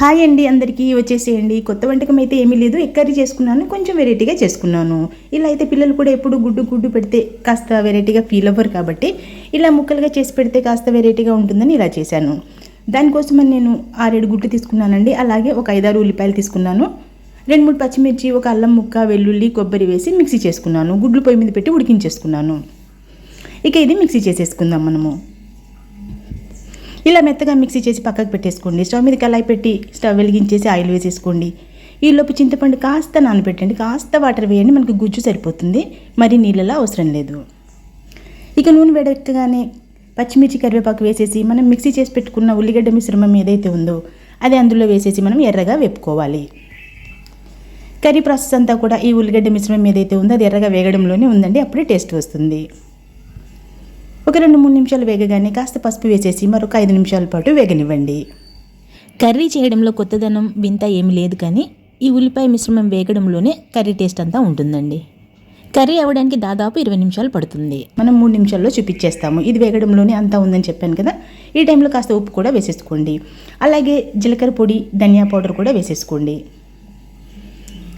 Hi అండి అందరికీ వచ్చేసేయండి. కొత్త వంటకం అయితే ఏమీ లేదు. ఎక్కరీ చేసుకున్నాను. కొంచెం వెరైటీగా చేసుకున్నాను. ఇలా అయితే పిల్లలు కూడా ఎప్పుడు గుడ్డు గుడ్డు పెడితే కాస్త వెరైటీగా ఫీల్ అవ్వరు కాబట్టి ఇలా ముక్కలుగా చేసి పెడితే కాస్త వెరైటీగా ఉంటుందని ఇలా చేశాను. దానికోసమని నేను ఆరేడు గుడ్డు తీసుకున్నానండి. అలాగే ఒక ఐదారు ఉల్లిపాయలు తీసుకున్నాను. రెండు మూడు పచ్చిమిర్చి ఒక అల్లం ముక్క వెల్లుల్లి కొబ్బరి వేసి మిక్సీ చేసుకున్నాను. గుడ్లు పొయ్యి మీద పెట్టి ఉడికించేసుకున్నాను. ఇక ఇది మిక్సీ చేసేసుకుందాం మనము. ఇలా మెత్తగా మిక్సీ చేసి పక్కకు పెట్టేసుకోండి. స్టవ్ మీద కళాయి పెట్టి స్టవ్ వెలిగించేసి ఆయిల్ వేసేసుకోండి. ఈలోపు చింతపండు కాస్త నానబెట్టండి. కాస్త వాటర్ వేయండి. మనకు గుజ్జు సరిపోతుంది. మరి నీళ్ళలా అవసరం లేదు. ఇక నూనె వేడెక్కగానే పచ్చిమిర్చి కరివేపాకు వేసేసి మనం మిక్సీ చేసి పెట్టుకున్న ఉల్లిగడ్డ మిశ్రమం ఏదైతే ఉందో అది అందులో వేసేసి మనం ఎర్రగా వేపుకోవాలి. కర్రీ ప్రాసెస్ అంతా కూడా ఈ ఉల్లిగడ్డ మిశ్రమం ఏదైతే ఉందో అది ఎర్రగా వేగడంలోనే ఉందండి. అప్పుడే టేస్ట్ వస్తుంది. ఒక రెండు మూడు నిమిషాలు వేగగానే కాస్త పసుపు వేసేసి మరొక ఐదు నిమిషాల పాటు వేగనివ్వండి. కర్రీ చేయడంలో కొత్తదనం వింత ఏమి లేదు కానీ ఈ ఉల్లిపాయ మిశ్రమం వేగడంలోనే కర్రీ టేస్ట్ అంతా ఉంటుందండి. కర్రీ అవ్వడానికి దాదాపు ఇరవై నిమిషాలు పడుతుంది. మనం మూడు నిమిషాల్లో చూపించేస్తాము ఇది వేగడంలోనే అంతా ఉందని చెప్పాను కదా. ఈ టైంలో కాస్త ఉప్పు కూడా వేసేసుకోండి. అలాగే జీలకర్ర పొడి ధనియా పౌడర్ కూడా వేసేసుకోండి.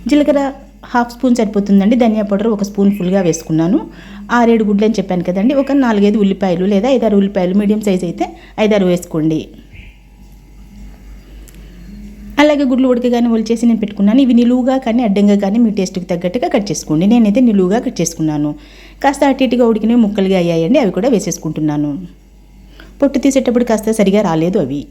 జీలకర్ర హాఫ్ స్పూన్ సరిపోతుందండి. ధనియా పౌడర్ ఒక స్పూన్ ఫుల్గా వేసుకున్నాను. ఆరేడు గుడ్లు అని చెప్పాను కదండి. ఒక నాలుగైదు ఉల్లిపాయలు లేదా ఐదారు ఉల్లిపాయలు మీడియం సైజ్ అయితే ఐదారు వేసుకోండి. అలాగే గుడ్లు ఉడకగానే ఒలిచేసి నేను పెట్టుకున్నాను. ఇవి నిలువుగా కానీ అడ్డంగా కానీ మీ టేస్ట్కి తగ్గట్టుగా కట్ చేసుకోండి. నేనైతే నిలువుగా కట్ చేసుకున్నాను. కాస్త అటు ఇటుగా ఉడికినవి ముక్కలుగా అయ్యాయండి. అవి కూడా వేసేసుకుంటున్నాను. పొట్టు తీసేటప్పుడు కాస్త సరిగా రాలేదు అవి.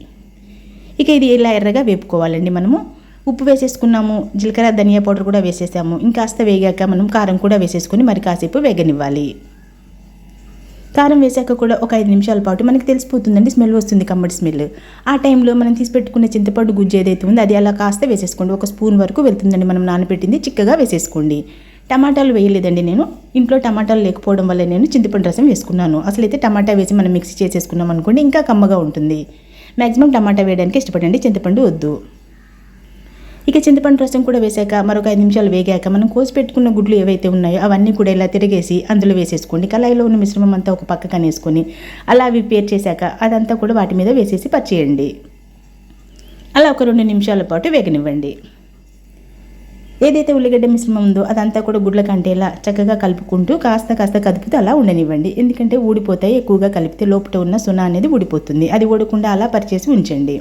ఇక ఇది ఇలా ఎర్రగా వేపుకోవాలండి మనము? ఉప్పు వేసేసుకున్నాము జీలకర్ర ధనియా పౌడర్ కూడా వేసేసాము. ఇంకాస్త వేగాక మనం కారం కూడా వేసేసుకుని మరి కాసేపు వేగనివ్వాలి. కారం వేసాక కూడా ఒక ఐదు నిమిషాల పాటు మనకి తెలిసిపోతుందండి స్మెల్ వస్తుంది కమ్మడి స్మెల్. ఆ టైంలో మనం తీసి పెట్టుకున్న చింతపండు గుజ్జు ఏదైతే ఉందో అది అలా కాస్త వేసేసుకోండి. ఒక స్పూన్ వరకు వెళ్తుందండి మనం నానబెట్టింది చిక్కగా వేసేసుకోండి. టమాటాలు వేయలేదండి నేను. ఇంట్లో టమాటాలు లేకపోవడం వల్ల నేను చింతపండు రసం వేసుకున్నాను. అసలు అయితే టమాటా వేసి మనం మిక్సీ చేసేసుకున్నాం అనుకోండి ఇంకా కమ్మగా ఉంటుంది. మ్యాక్సిమం టమాటా వేయడానికి ఇష్టపడండి చింతపండు వద్దు. ఇక చింతపండు రసం కూడా వేసాక మరొక ఐదు నిమిషాలు వేగాక మనం కోసి పెట్టుకున్న గుడ్లు ఏవైతే ఉన్నాయో అవన్నీ కూడా ఇలా తిరిగేసి అందులో వేసేసుకోండి. కళాయిలో ఉన్న మిశ్రమం అంతా ఒక పక్క కనేసుకొని అలా అవి పేర్ చేశాక అదంతా కూడా వాటి మీద వేసేసి పచ్చేయండి అలా ఒక రెండు నిమిషాల పాటు వేగనివ్వండి. ఏదైతే ఉల్లిగడ్డ మిశ్రమం ఉందో అదంతా కూడా గుడ్ల కంటేలా చక్కగా కలుపుకుంటూ కాస్త కాస్త కదుపుతూ అలా ఉండనివ్వండి. ఎందుకంటే ఊడిపోతాయి ఎక్కువగా కలిపితే లోపల ఉన్న సున్నా అనేది ఊడిపోతుంది. అది ఊడకుండా అలా పరిచేసి ఉంచండి.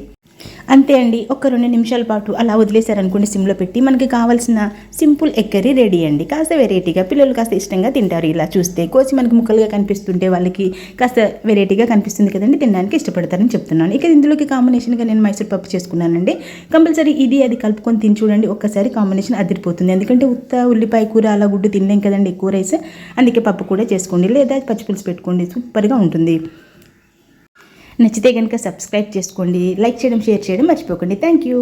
అంతే అండి ఒక రెండు నిమిషాల పాటు అలా వదిలేశారనుకోండి సిమ్లో పెట్టి మనకి కావాల్సిన సింపుల్ ఎక్కరీ రెడీ అండి. కాస్త వెరైటీగా పిల్లలు కాస్త ఇష్టంగా తింటారు. ఇలా చూస్తే కోసి మనకి ముక్కలుగా కనిపిస్తుంటే వాళ్ళకి కాస్త వెరైటీగా కనిపిస్తుంది కదండి తినడానికి ఇష్టపడతారని చెప్తున్నాను. ఇక ఇందులోకి కాంబినేషన్గా నేను మైసూర్ పప్పు చేసుకున్నానండి. కంపల్సరీ ఇది అది కలుపుకొని తిని చూడండి ఒక్కసారి కాంబినేషన్ అదిరిపోతుంది. ఎందుకంటే ఉత్త ఉల్లిపాయ కూర అలా గుడ్డు తినలేం కదండి ఎక్కువ రైస్. అందుకే పప్పు కూడా చేసుకోండి. లేదా పచ్చిపులుసు పెట్టుకోండి సూపర్గా ఉంటుంది. నచ్చితే కనుక సబ్స్క్రైబ్ చేసుకోండి లైక్ చేయడం షేర్ చేయడం మర్చిపోకండి. Thank you